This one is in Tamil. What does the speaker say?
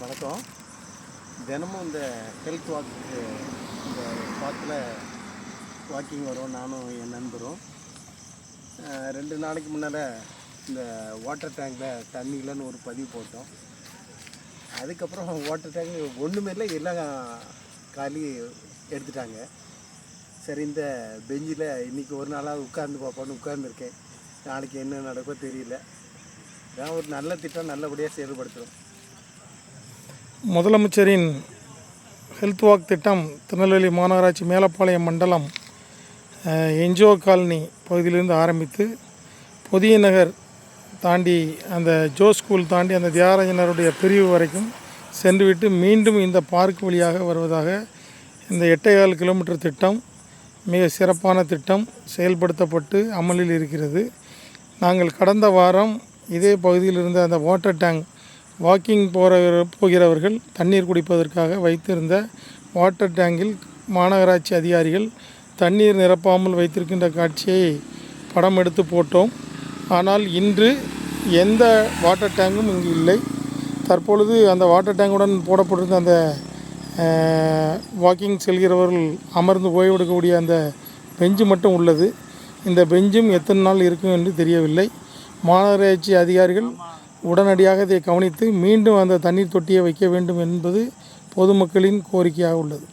வணக்கம். தினமும் இந்த ஹெல்த் வாக்கு இந்த வாக்கில் வாக்கிங் வரும் நானும் என் நண்பரும். ரெண்டு நாளைக்கு முன்னால் இந்த வாட்டர் டேங்கில் தண்ணி இல்லைன்னு ஒரு பதிவு போட்டோம். அதுக்கப்புறம் வாட்டர் டேங்க் ஒன்றுமே இல்லை எல்லாம் காலி எடுத்துட்டாங்க. சரி இந்த பெஞ்சில் இன்றைக்கி ஒரு நாளாக உட்கார்ந்து பார்ப்போன்னு உட்கார்ந்துருக்கேன். நாளைக்கு என்ன நடக்கோ தெரியல. இதான் ஒரு நல்ல திட்டம் நல்லபடியாக செயல்படுத்துகிறோம் முதலமைச்சரின் ஹெல்த் வாக் திட்டம் திருநெல்வேலி மாநகராட்சி மேலப்பாளையம் மண்டலம் என்ஜிஓ காலனி பகுதியிலிருந்து ஆரம்பித்து புதிய நகர் தாண்டி அந்த ஜோ ஸ்கூல் தாண்டி அந்த தியாகராஜனருடைய பிரிவு வரைக்கும் சென்றுவிட்டு மீண்டும் இந்த பார்க் வழியாக வருவதாக இந்த எட்டேகால் கிலோமீட்டர் திட்டம் மிக சிறப்பான திட்டம் செயல்படுத்தப்பட்டு அமலில் இருக்கிறது. நாங்கள் கடந்த வாரம் இதே பகுதியில் இருந்த அந்த வாட்டர் டேங்க் வாக்கிங் போகிற போகிறவர்கள் தண்ணீர் குடிப்பதற்காக வைத்திருந்த வாட்டர் டேங்கில் மாநகராட்சி அதிகாரிகள் தண்ணீர் நிரப்பாமல் வைத்திருக்கின்ற காட்சியை படம் எடுத்து போட்டோம். ஆனால் இன்று எந்த வாட்டர் டேங்கும் இங்கு இல்லை. தற்பொழுது அந்த வாட்டர் டேங்குடன் போடப்பட்டிருந்த அந்த வாக்கிங் செல்கிறவர்கள் அமர்ந்து ஓய்வெடுக்கக்கூடிய அந்த பெஞ்சு மட்டும் உள்ளது. இந்த பெஞ்சும் எத்தனை நாள் இருக்கும் என்று தெரியவில்லை. மாநகராட்சி அதிகாரிகள் உடனடியாக இதை கவனித்து மீண்டும் அந்த தண்ணீர் தொட்டியை வைக்க வேண்டும் என்பது பொதுமக்களின் கோரிக்கையாக உள்ளது.